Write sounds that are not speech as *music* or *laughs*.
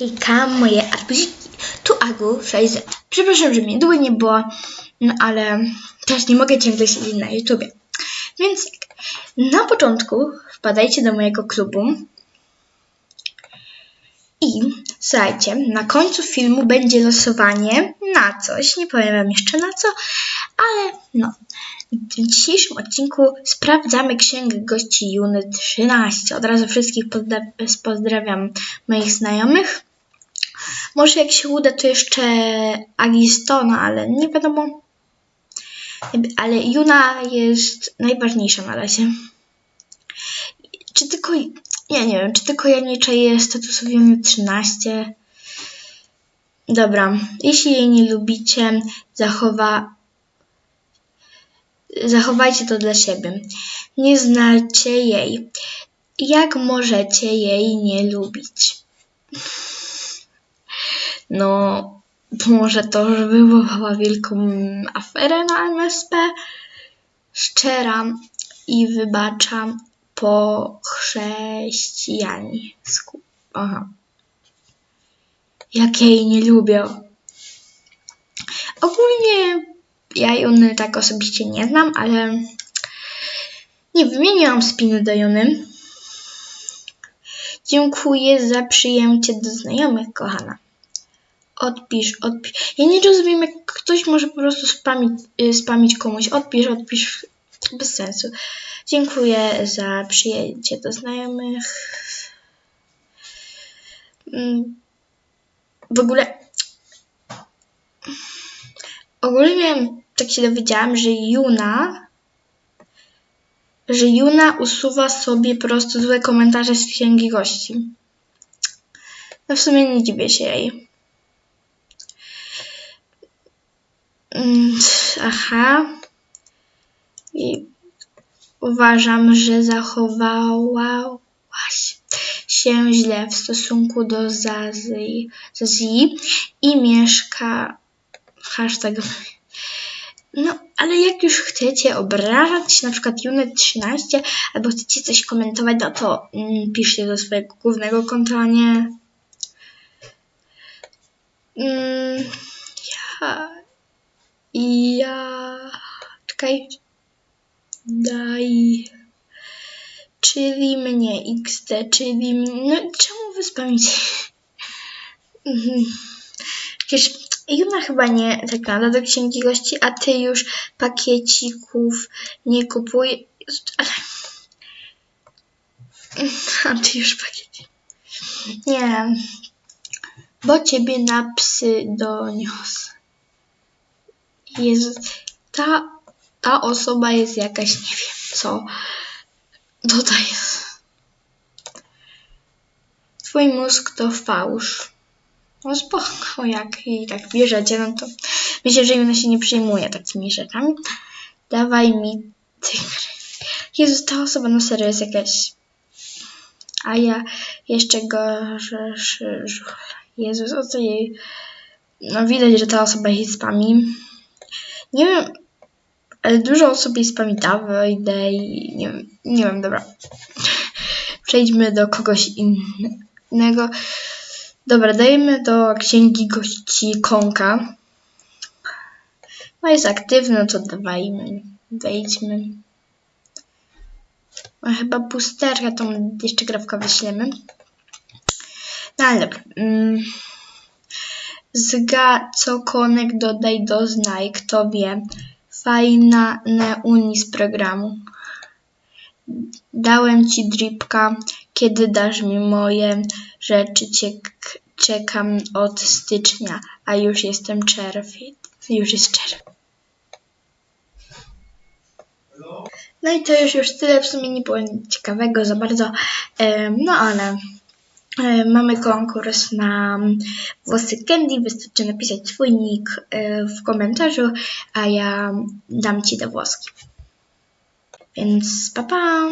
Hejka, moje arbuziki. Tu Agu 6 Przepraszam, że mnie długo nie było, no ale też nie mogę ciągle siedzieć na YouTubie. Więc tak, na początku wpadajcie do mojego klubu i słuchajcie, na końcu filmu będzie losowanie na coś, nie powiem wam jeszcze na co, ale no. W dzisiejszym odcinku sprawdzamy księgę gości Juny 13. Od razu wszystkich pozdra- pozdrawiam moich znajomych. Może jak się uda, to jeszcze Agistona, ale nie wiadomo. Ale Juna jest najważniejsza na razie. Czy tylko, ja nie wiem, czy tylko ja nie czaję statusu Juny 13? Dobra, jeśli jej nie lubicie, zachowa, zachowajcie to dla siebie. Nie znacie jej. Jak możecie jej nie lubić? No, może to, że wywołała wielką aferę na MSP. Szczera i wybacza po chrześcijańsku. Aha. Jak ja jej nie lubię. Ogólnie ja Juny tak osobiście nie znam, ale nie wymieniłam spiny do Juny. Dziękuję za przyjęcie do znajomych, kochana. Odpisz, odpisz. Ja nie rozumiem, jak ktoś może po prostu spamić, y, spamić komuś. Odpisz, odpisz. Bez sensu. Dziękuję za przyjęcie do znajomych. Mm, W ogóle. Ogólnie tak się dowiedziałam, że Juna. Że Juna usuwa sobie po prostu złe komentarze z księgi gości. No w sumie nie dziwię się jej. Mm, Aha. I uważam, że zachowałaś się źle w stosunku do Zazy, Zazi i mieszka hashtag. No, ale jak już chcecie obrażać na przykład Unit 13 albo chcecie coś komentować, no to mm, piszcie do swojego głównego konta, nie. Mm, ja. Ja. Czekaj. Daj. Czyli mnie XD, czyli. No czemu wy spamicie? Mhm. Przecież Juna chyba nie zagląda do księgi gości, a ty już pakiecików nie kupuj. Ale. A ty już pakieci. Nie. Bo ciebie na psy doniosę. Jezu, ta, ta osoba jest jakaś, nie wiem co. Tutaj jest. Twój mózg to fałsz. No spoko, jak jej tak bierzecie, no to myślę, że ona się nie przejmuje takimi rzeczami. Dawaj mi tygry. Jezu, ta osoba no serio jest jakaś... A ja jeszcze gorzej... Jezus, o co jej... No widać, że ta osoba jej spami. Nie wiem, ale dużo osób jej spami Davide i nie wiem, nie wiem, dobra. *laughs* Przejdźmy do kogoś innego. Dobra, dajemy do księgi gości Konka. No jest aktywny, no to dawajmy, wejdźmy. A chyba pusterka, to jeszcze grafka wyślemy. No ale dobra. Mm. Zga, co konek dodaj do znaj, kto wie. Fajna neuni z programu. Dałem ci dripka, kiedy dasz mi moje rzeczy. Ciek, czekam od stycznia, a już jestem czerwiec. Już jest czerwiec. No i to już już tyle. W sumie nie było ciekawego za bardzo. No ale mamy konkurs na włosy Candy. Wystarczy napisać swój nick e, w komentarzu, a ja dam ci te włoski. Więc pa pa!